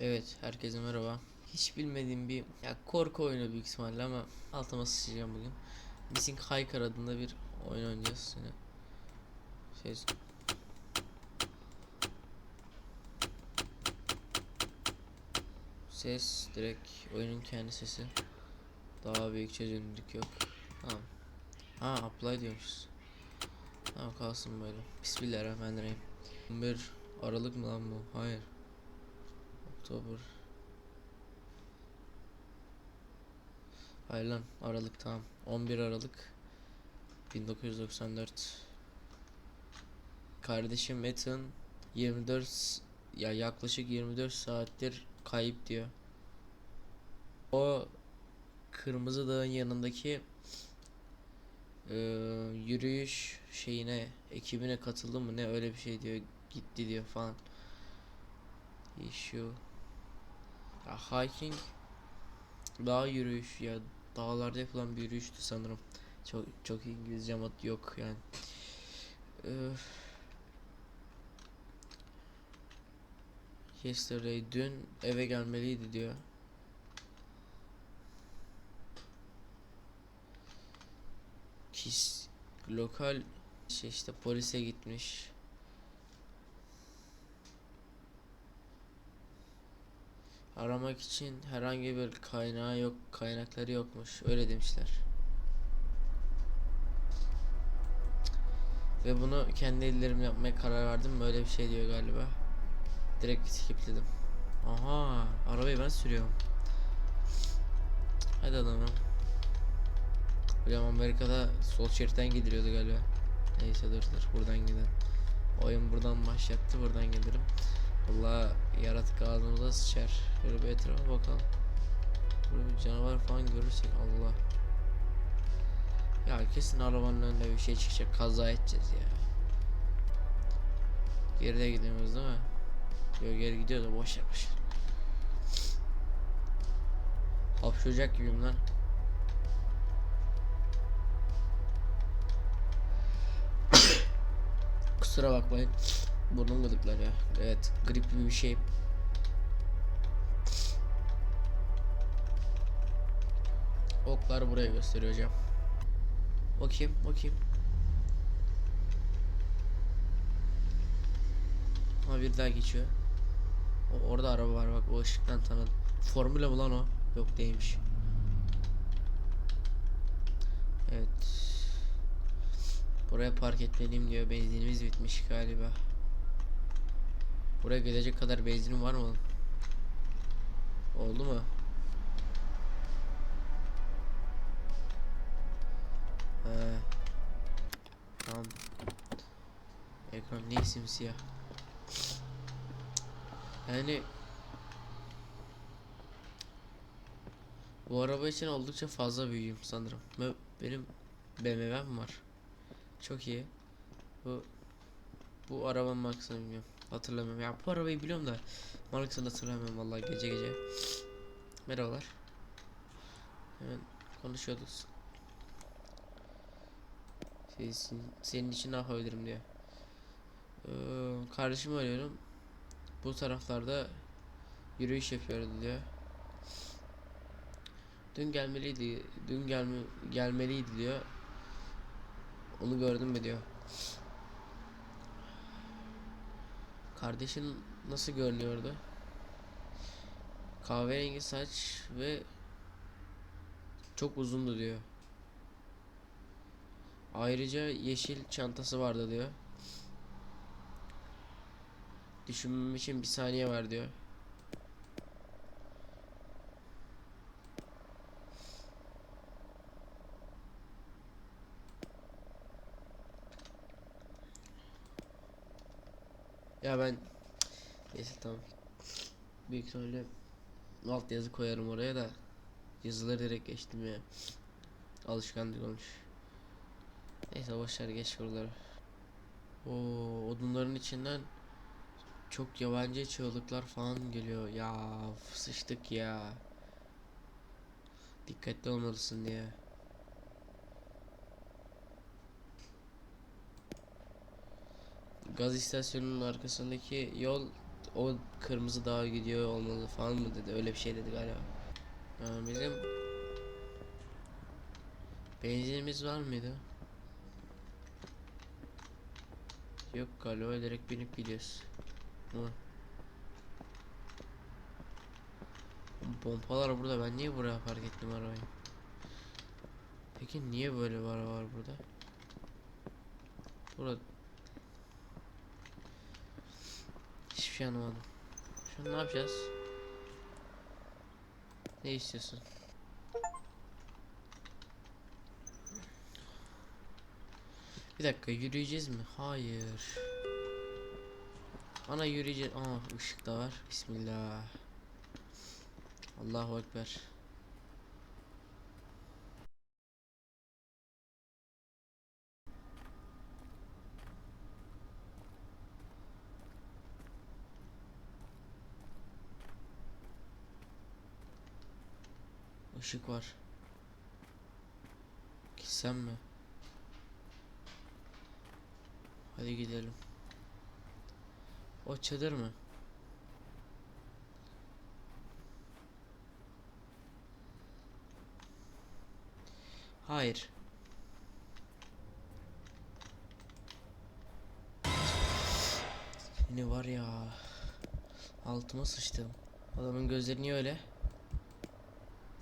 Evet, herkese merhaba. Hiç bilmediğim bir ya korku oyunu büyük ihtimalle ama altıma sıçacağım bugün. Missing Hiker adında bir oyun oynayacağız yine. Ses Ses direkt oyunun kendi sesi. Daha büyük çözünürlük yok. Tamam. Ha apply diyormuşuz. Tamam kalsın böyle. Bismillahirrahmanirrahim. 11 Aralık mı lan bu? Hayır. Oktober. Hayır lan Aralık tamam. 11 Aralık 1994. Kardeşim Ethan 24 s- ya yaklaşık 24 saattir kayıp diyor. O Kırmızı Dağın yanındaki eee, yürüyüş şeyine ekibine katıldı mı ne öyle bir şey diyor gitti diyor falan. Issue hiking dağ yürüyüş ya dağlarda yapılan bir yürüyüştü sanırım. Çok çok İngilizce ama yok yani. Öf. Yesterday dün eve gelmeliydi diyor. Kis lokal şey işte polise gitmiş. Aramak için herhangi bir kaynağı yok, kaynakları yokmuş. Öyle demişler. Ve bunu kendi ellerimle yapmaya karar verdim. Böyle bir şey diyor galiba. Direkt skipledim. Aha, arabayı ben sürüyorum. Hadi adamım. Hocam Amerika'da sol şeritten gidiliyordu galiba. Neyse dur dur buradan gidelim. Oyun buradan başlattı buradan gidelim. Allah yaratık ağzımıza sıçar. Şöyle bir etrafa bakalım. Burada bir canavar falan görürsek Allah. Ya kesin arabanın önünde bir şey çıkacak. Kaza edeceğiz ya. Geride gidiyoruz değil mi? Yok geri gidiyor da boş yapmış. Hapşuracak gibiyim lan. Kusura bakmayın. Burnum gıdıklar ya. Evet, grip gibi bir şey. Oklar buraya gösteriyor hocam. Bakayım, bakayım. Ha bir daha geçiyor. O, orada araba var bak o ışıktan tanıdım. Formula mı lan o? Yok değilmiş. Evet. Buraya park etmeliyim diyor. Benzinimiz bitmiş galiba. Buraya gelecek kadar benzinim var mı? Oldu mu? He. Tamam. Ekran niye simsiyah? Yani bu araba için oldukça fazla büyüğüm sanırım. Benim BMW'm var. Çok iyi. Bu bu markasını bilmiyorum. Hatırlamıyorum. Ya bu arabayı biliyorum da markasını hatırlamıyorum vallahi gece gece. Merhabalar. Hemen konuşuyorduk. Şey, sin- senin için ne yapabilirim diye. Ee, kardeşimi arıyorum. Bu taraflarda yürüyüş yapıyordu diyor. Dün gelmeliydi. Dün gelme gelmeliydi diyor. Onu gördün mü diyor. Kardeşin nasıl görünüyordu? Kahverengi saç ve çok uzundu diyor. Ayrıca yeşil çantası vardı diyor. Düşünmem için bir saniye var diyor. Ya ben neyse tamam. Büyük ihtimalle alt yazı koyarım oraya da yazıları direkt geçtim ya. Alışkanlık olmuş. Neyse boşver geç buraları. O odunların içinden çok yabancı çığlıklar falan geliyor. Ya sıçtık ya. Dikkatli olmalısın diye. Gaz istasyonunun arkasındaki yol o kırmızı dağa gidiyor olmalı falan mı dedi öyle bir şey dedi galiba. Ee, bizim benzinimiz var mıydı? Yok galiba direkt binip gidiyoruz. Hı. Pompalar burada ben niye buraya park ettim arabayı? Peki niye böyle bir araba var burada? Burada şey anlamadım. Şu ne yapacağız? Ne istiyorsun? Bir dakika yürüyeceğiz mi? Hayır. Ana yürüyeceğiz. Aa ışık da var. Bismillah. Allahu ekber. Işık var. Gitsem mi? Hadi gidelim. O çadır mı? Hayır. Ne var ya? Altıma sıçtım. Adamın gözleri niye öyle?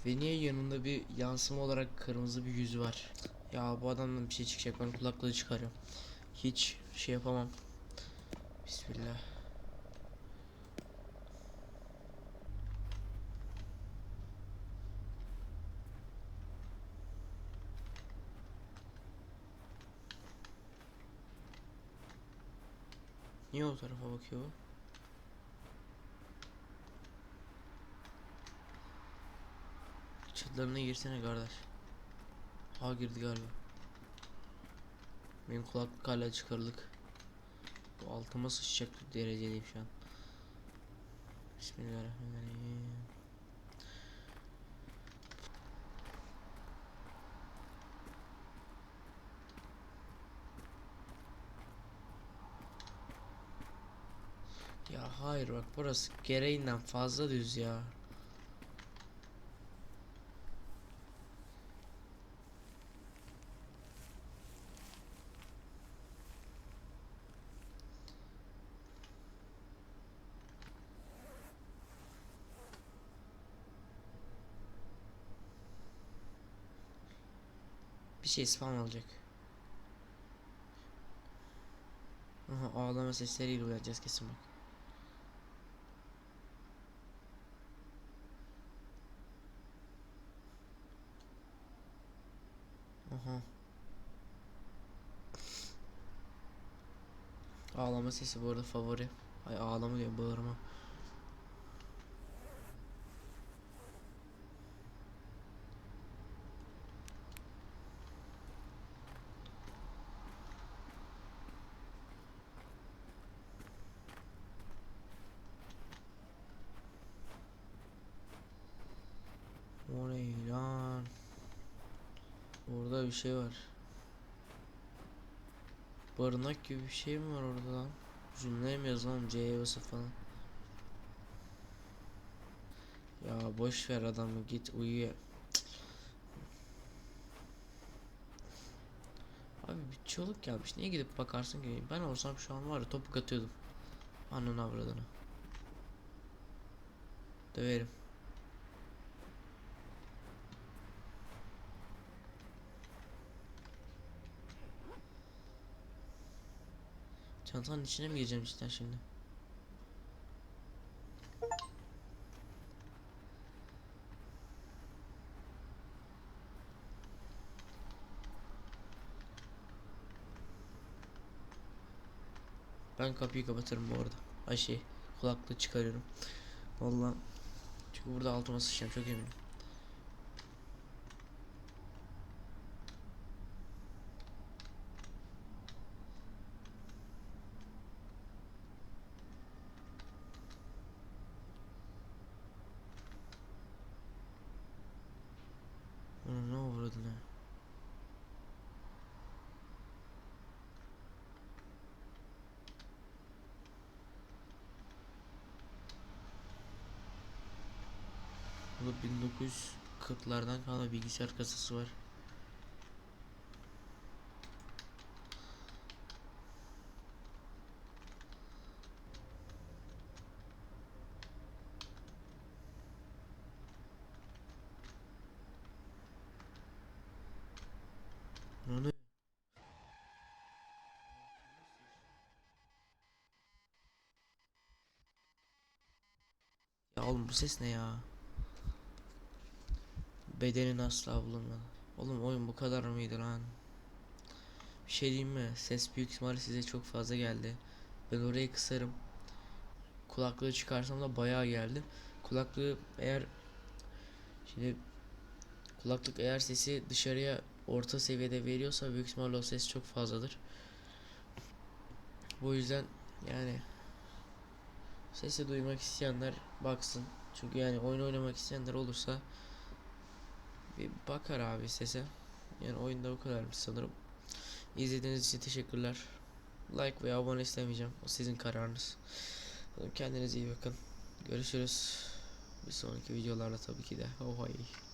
Ve niye yanında bir yansıma olarak kırmızı bir yüzü var? Ya bu adamdan bir şey çıkacak. Ben kulaklığı çıkarıyorum. Hiç şey yapamam. Bismillah. Niye o tarafa bakıyor bu? Çadırlarına girsene kardeş. Ha girdi galiba. Benim kulaklık hala çıkarılık. Bu altıma sıçacak bir derecedeyim şu an. Bismillahirrahmanirrahim. Ya hayır bak burası gereğinden fazla düz ya. Bir şey spam olacak. Aha ağlama sesleriyle uyanacağız kesin bak. Aha. Ağlama sesi bu arada favori. Ay ağlama diyorum bağırma. O ne lan? Orada bir şey var. Barınak gibi bir şey mi var orada lan? Cümleye mi yazalım C'ye basıp falan. Ya boş ver adamı git uyu. Abi bir çoluk gelmiş. Niye gidip bakarsın ki? Ben olsam şu an var ya topuk atıyordum. Ananı avradını. Döverim. Çantanın içine mi gireceğim cidden şimdi? Ben kapıyı kapatırım bu arada. Ay şey kulaklığı çıkarıyorum. Vallahi çünkü burada altıma sıçacağım çok eminim. Ulan ne uğradın ha? Burada 1940'lardan kalma bilgisayar kasası var. Ne? Ya oğlum bu ses ne ya? Bedenin asla bulunmadı. Oğlum oyun bu kadar mıydı lan? Bir şey diyeyim mi? Ses büyük ihtimalle size çok fazla geldi. Ben orayı kısarım. Kulaklığı çıkarsam da bayağı geldi. Kulaklığı eğer şimdi kulaklık eğer sesi dışarıya orta seviyede veriyorsa büyük ihtimalle o ses çok fazladır. Bu yüzden yani sesi duymak isteyenler baksın. Çünkü yani oyun oynamak isteyenler olursa bir bakar abi sese. Yani oyunda bu kadarmış sanırım. İzlediğiniz için teşekkürler. Like veya abone istemeyeceğim. O sizin kararınız. Kendinize iyi bakın. Görüşürüz. Bir sonraki videolarda tabii ki de. Oh, hey.